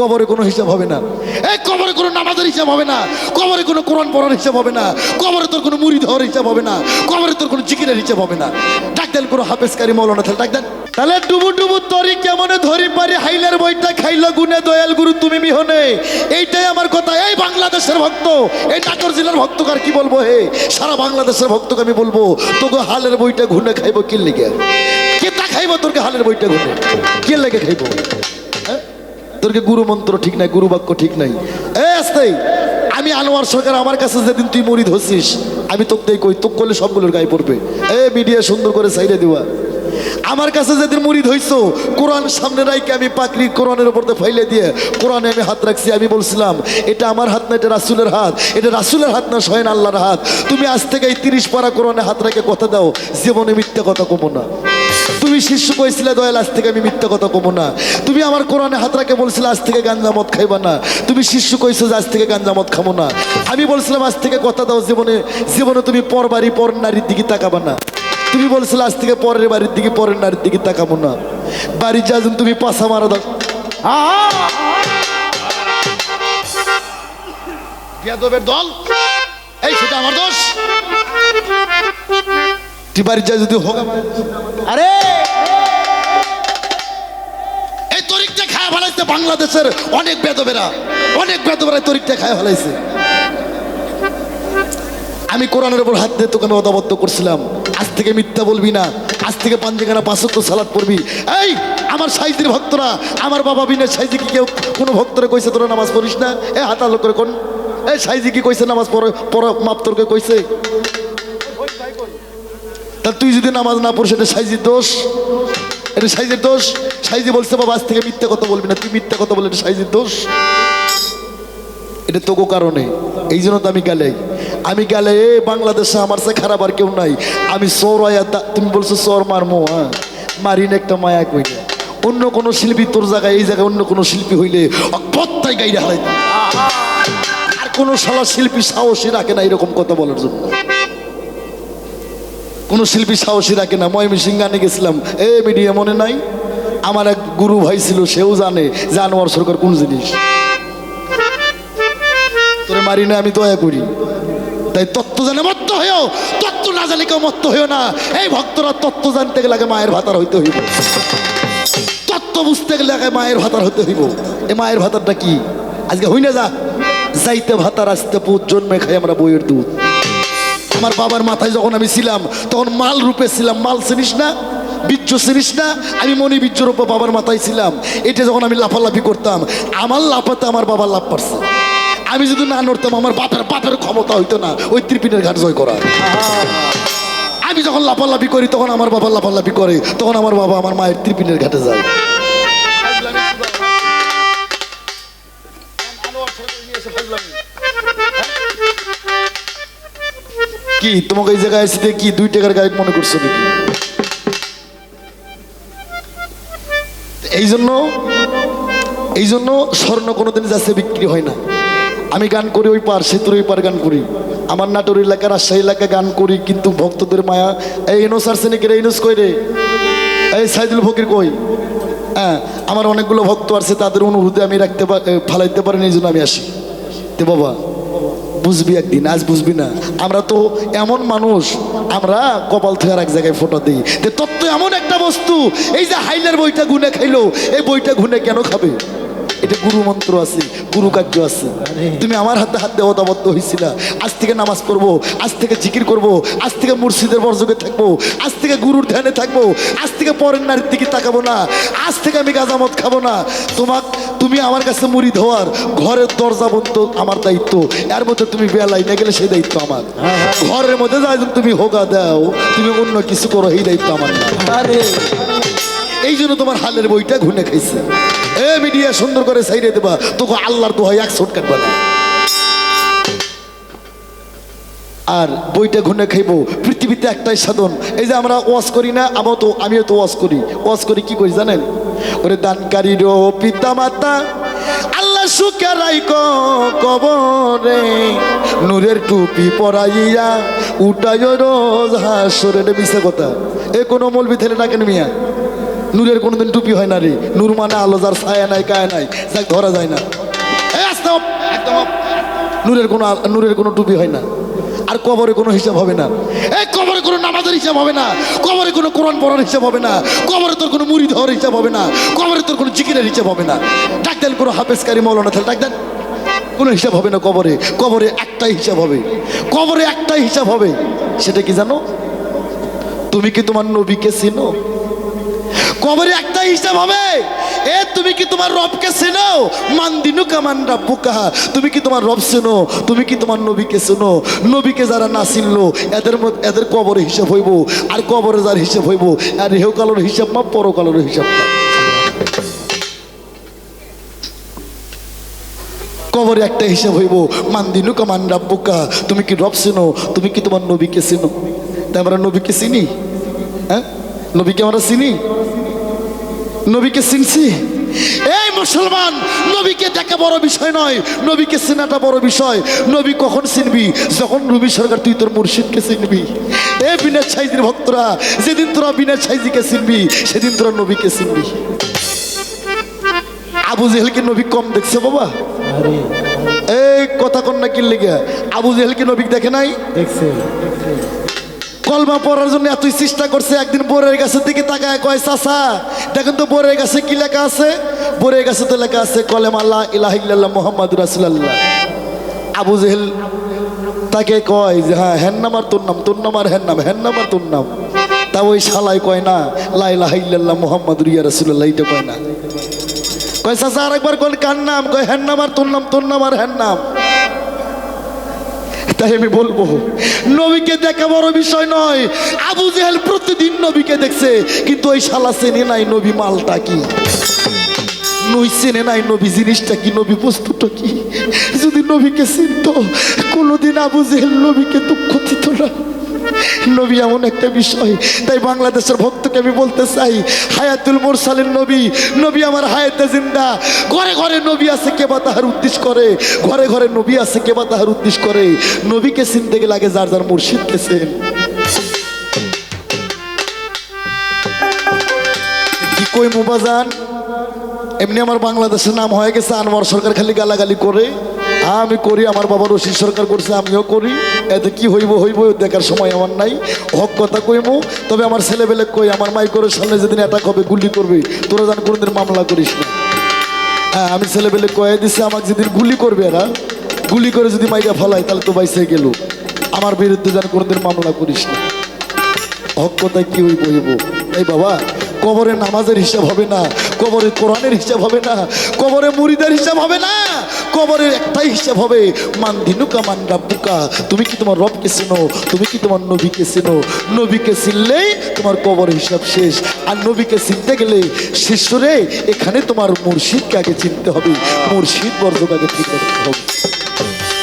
কবরে কোনো হিসাব হবে না। এই কবরে কোনো নামাজের হিসাব হবে না। কবরে কোনো কোরআন পড়ার হিসাব হবে না। কবরে তোর কোনো মুড়ি ধরার হিসাব হবে না। কবরে তোর কোনো জিকিরের হিসাব হবে না। ডাক দেন কোনো হাফেজকারী মৌলানা তাহলে, ডাক দেন। তাহলে ডুবু ডুবু তরি কেমন ধরি পারি? হাইলার বইটা খাইলো গুনে দয়াল গুরু, তুমি মিহনে। এইটাই আমার কথা। এই বাংলাদেশের ভক্ত, এই নাটোর জেলার ভক্তকে আর কি বলব হে? সারা বাংলাদেশের ভক্তকে আমি বলব, তোকে হালের বইটা ঘুনে খাইবো কি লেগে। কেতা খাইবো তোরকে হালের বইটা ঘুনে কে লেগে খাইবো। তোরকে গুরু মন্ত্র ঠিক নাই, গুরু বাক্য ঠিক নাই। আমি আনোয়ার সরকার, আমার কাছে যেদিন তুই মরিদ হচ্ছিস, আমি তোকে কই, তোক করলে সবগুলোর গায়ে পড়বে। এ, মিডিয়া সুন্দর করে সাইডে দেওয়া। আমার কাছে যেদিন মুরিদ হইছো, কোরআন সামনে রাইকে আমি পাকড়ি কোরআনের উপর ফাইলে দিয়ে, কোরআনে আমি হাত রাখছি, আমি বলছিলাম, এটা আমার হাত না, এটা রাসুলের হাত, এটা রাসুলের হাত না, স্বয়ং আল্লাহর হাত। তুমি আজ থেকে এই তিরিশ পারা কোরআনে হাত রেখে কথা দাও, জীবনে মিথ্যা কথা কমো না। তুমি শিষ্য কইছিলে, দয়াল, আজ থেকে আমি মিথ্যা কথা কমো না। তুমি আমার কোরআনে হাত রাখে বলছিলে, আজ থেকে গাঞ্জা মদ খাইবা না। তুমি শিষ্য কইছো যে, আজ থেকে গাঞ্জা মদ খাব না। আমি বলছিলাম, আজ থেকে কথা দাও, জীবনে জীবনে তুমি পর বাড়ি, পর নারীর দিকে তাকাবা না। তুমি বলছিলে, আজ থেকে পরের বাড়ির দিকে, পরের নারীর দিকে তাকাবো না। বাড়ির যাজন তুমি পাশা মারা দাও। দল, এই সেটা আমার দোষ। যা যদি হোক আরে! বাংলাদেশের অনেক বেদবেরা অনেক বেদবেরা তরিকটা খায় ফেলাইছে। আমি কোরআনের উপর হাত দিয়ে তোকে আমি অদাবদ্ধ করছিলাম। আজ থেকে মিথ্যা বলবি না। আজ থেকে পাঞ্জিখানা পাঁচত্ব সালাদ পড়বি। এই, আমার সাইজির ভক্তরা, আমার বাবা বিনের সাইজি কি কেউ কোনো ভক্তরে কইছে তোরা নামাজ পড়িস না? এ, হাত আলো করে কোন? এই সাইজি কি কইছে নামাজ পড়ে, পড়া, মাপ তোরকে কইছে? তা তুই যদি নামাজ না পড়িস এটা সাইজির দোষ। এটা সাইজের দোষ। সাইজি বলছে, বাবা, আজ থেকে মিথ্যা কথা বলবি না। তুই মিথ্যা কথা বলে এটা সাইজের দোষ। এটা তোকো কারণে। এই জন্য তো আমি গেলে। আমি গেলে, এ, বাংলাদেশে আমার সে খারাপ আর কেউ নাই। আমি সৌর তুমি বলছো, সৌর মারমো হ্যাঁ? মারিন একটা মায়া কই অন্য কোনো শিল্পী তোর জায়গায়, এই জায়গায় অন্য কোনো শিল্পী হইলে প্রত্যেক গাইরে হারাই আর কোনো শালা শিল্পী সাহসী রাখে না এরকম কথা বলার জন্য। কোনো শিল্পী সাহসী রাখে না। ময়মনসিং গানে গেছিলাম। এ মিডিয়া মনে নাই? আমার এক গুরু ভাই ছিল, সেও জানে যে আনোয়ার সরকার কোন জিনিস। তোরে মারি না, আমি দয়া করি। তাই তত্ত্ব জানে মত্ত হয়েও, তত্ত্ব না জানে কেউ মত্ত হয়েও না। এই ভক্তরা তত্ত্ব জানতে গেলে আগে মায়ের ভাতার হইতে হইব। তত্ত্ব বুঝতে গেলে আগে মায়ের ভাতার হতে হইব। এ মায়ের ভাতারটা কি? আজকে হই না যা। যাইতে ভাতার, আসতে পুত, জন্মে খাই আমরা বইয়ের দুধ। আমার বাবার মাথায় যখন আমি ছিলাম, তখন মাল রূপে ছিলাম। মাল চিনিস না? বীর্য চিনিস না? আমি মনি বীর্যর উপর বাবার মাথায় ছিলাম। এটা যখন আমি লাফালাফি করতাম, আমার লাফাতে আমার বাবার লাভ পারছে আমি যদি না নড়তাম, আমার বাপের বাপের ক্ষমতা হইতো না। ওই ত্রিপিনের ঘাট জয় করা আমি যখন লাফালাফি করি, তখন আমার বাবা লাফালাফি করে। তখন আমার বাবা আমার মায়ের ত্রিপিনের ঘাটে যায়। কি? তোমাকে এই জায়গায় এসে কি দুই টাকার গায়ক মনে করছ নাকি? এই জন্য এই জন্য স্বর্ণ কোনোদিন যাচ্ছে বিক্রি হয় না। আমি গান করি ওই পার সেতুর ওই পার গান করি। আমার নাটোর এলাকা রাজশাহী এলাকা গান করি, কিন্তু ভক্তদের মায়া। এই ইনোস আর সেনিকের ইনোস কই রে? এই সাইদুল ফকির কই? হ্যাঁ আমার অনেকগুলো ভক্ত আছে তাদের অনুভূতি আমি রাখতে পার ফালাইতে পারিনি, এই জন্য আমি আসি। তে বাবা বুঝবি একদিন, আজ বুঝবি না। আমরা তো এমন মানুষ, আমরা কপাল থেকে এক জায়গায় ফটো দিই। তত্ত্ব এমন একটা বস্তু, এই যে হাইলের বইটা গুনে খাইলো, এই বইটা গুনে কেন খাবে? এটা গুরু মন্ত্র আছে গুরু কার্য আছে। তুমি আমার হাতে হাত দেওয়া দাবদ্ধ হয়েছিল আজ থেকে নামাজ পড়ব আজ থেকে জিকির করব আজ থেকে মুর্শিদের বর্জকে থাকব আজ থেকে গুরুর ধ্যানে থাকব আজ থেকে পরের নারীর দিকে তাকাবো না আজ থেকে আমি গাজামত খাব না। তোমাক তুমি আমার কাছে মুড়ি ধোয়ার ঘরের দরজা বন্ধ আমার দায়িত্ব। এর মধ্যে তুমি বেলায় না গেলে সেই দায়িত্ব আমার। ঘরের মধ্যে যাই তুমি হোগা দাও তুমি অন্য কিছু করো এই দায়িত্ব আমার না। আরে। এই জন্য তোমার হালের বইটা ঘুনে খাইছে। এ মিডিয়া সুন্দর করে সাইডে দেবা, তোকে আল্লাহর দোহাই এক শট কাটবা না। আর বইটা ঘুনে খাইবো, পৃথিবীতে একটাই সাধন, এই যে আমরা ওয়াজ করি না আমিও তো আমিও তো ওয়াজ করি। ওয়াজ করি কি করি জানেন? ওরে দানকারীর পিতা মাতা আল্লাহ সুখে রাইক কবরে, নূরের টুপি পরাইয়া উঠায় রোজ হাসরে মিশে কথা। এ কোনো মলবি থেলে ডাকেন মিয়া? নূরের কোনোদিন টুপি হয় না রে। নূর মানে আলো, যার ছায়া নাই, কায়া নাই। যাক, ধরা যায় না। একদম। নূরের কোনো নূরের কোনো টুপি হয় না। আর কবরে কোনো হিসাব হবে না। এই কবরে কোনো নামাজের হিসাব হবে না। কবরে কোনো কোরআন পড়ার হিসাব হবে না। কবরে তোর কোনো মুড়ি ধরার হিসাব হবে না। কবরে তোর কোনো জিকিরের হিসাব হবে না। ডাক দেন কোনো হাফেজকারী মৌলানা তাহলে, ডাক দেন। কোনো হিসাব হবে না কবরে। কবরে একটাই হিসাব হবে। কবরে একটাই হিসাব হবে। সেটা কি জানো? তুমি কি তোমার নবীকে চিনো? কবরে একটা হিসাব হবে। এ, তুমি কি তোমার রবকে চেনো? মান্দিনু কামান রাব্বুকা তুমি কি তোমার রব চেনো? তুমি কি তোমার নবীকে চেনো? নবীকে যারা না চিনলো, এদের এদের কবরে হিসাব হইব। আর কবরে যার হিসাব হইব আর ইহকালের হিসাব মা পর পরকালের হিসাব কবরে একটা হিসাব হইব মান্দিনু কামান রাব্বুকা তুমি কি রব চেনো? তুমি কি তোমার নবীকে চেনো? তাই আমরা নবীকে চিনি? হ্যাঁ? নবীকে আমরা চিনি? নবীকে চিনছি? এই মুসলমান নবীকে দেখা বড় বিষয় নয় নবীকে চেনাটা বড় বিষয়। নবী কখন চিনবি? যখন রবি সরকার তুই তোর মুর্শিদকে চিনবি। এ বিনা সাইজির ভক্তরা যেদিন তোরা বিনা সাইজিকে চিনবি সেদিন তোরা নবীকে চিনবি। আবু জেহেলকে নবী কম দেখছে বাবা। এই কথা কন্যা কি লেগে আবু জেহেলকে নবী দেখে নাই? দেখছে। কলমা পড়ার জন্য এতই চেষ্টা করছে, একদিন বোরের গাছের দিকে তাকায় কয়, চাচা, দেখেন তো বোরের গাছে কি লেখা আছে? বোরের গাছে তো লেখা আছে, কলেম আল্লাহ ইলাহিল্লাহ মোহাম্মদ রাসুলাল্লাহ। আবু জেহেল তাকে কয় যে হ্যাঁ হ্যান নামার তোর নাম তোর নাম আর নাম হ্যান নামার তোর নাম তা ওই শালাই কয় না লাইলাহিল্লাহ মোহাম্মদ রিয়া রাসুল্লাহ এইটা কয় না। কয়, চাচা, আরেকবার কয় কার নাম? কয় হ্যান নাম তোর নাম তোর নাম আর নাম তাই আমি বলব, নবীকে দেখা বড় বিষয় নয়। আবু জেহেল প্রতিদিন নবীকে দেখছে, কিন্তু ওই শালা চেনে নাই নবী মালটা কি। নই চেনে নাই নবী জিনিসটা কি, নবী বস্তুটা কি। যদি নবীকে চিনত, কোনোদিন আবু জেহেল নবীকে দুঃখ দিত না। নবী এমন একটা বিষয়, তাই বাংলাদেশের ভক্তকে আমি বলতে চাই, হায়াতুল মোরসালের নবী নবী আমার হায়াতে জিন্দা। ঘরে ঘরে নবী আছে কেবা তাহার উদ্দেশ্য করে? ঘরে ঘরে নবী আছে কেবা তাহার উদ্দেশ্য করে? নবীকে চিনতে গেলে আগে যার যার মুর্শিদকে চেন। কি কই মুবাজান এমনি আমার বাংলাদেশের নাম হয়ে গেছে, আনোয়ার সরকার খালি গালাগালি করে। আমি করি, আমার বাবা রশিদ সরকার করছে, আমিও করি। এতে কি হইব হইব, দেখার সময় আমার নাই। হক কথা কইমু, তবে আমার ছেলেবেলে কই, আমার মাইকরের সামনে যেদিন অ্যাটাক হবে, গুলি করবে। তোরা যেন কোনোদিন মামলা করিস না। হ্যাঁ আমি ছেলেবেলে কয়ে দিছে, আমাকে যেদিন গুলি করবে এরা, গুলি করে যদি মাইকা ফেলায়, তাহলে তো বাইসে গেল। আমার বিরুদ্ধে যেন কোনোদিন মামলা করিস না। হক কথায় কি হইব হইব? এই বাবা, কবরে নামাজের হিসাব হবে না, কবরে কোরআনের হিসাব হবে না, কবরে মুড়িদের হিসাব হবে না। কবরের একটাই হিসাব হবে মান ধিনুকা মান রাব্বুকা তুমি কি তোমার রবকে চেনো? তুমি কি তোমার নবীকে চেনো? নবীকে চিনলেই তোমার কবর হিসাব শেষ। আর নবীকে চিনতে গেলে শিষ্যরে এখানে তোমার মুর্শিদকে আগে চিনতে হবে। মুর্শিদ বর্জক আগে চিনতে হবে।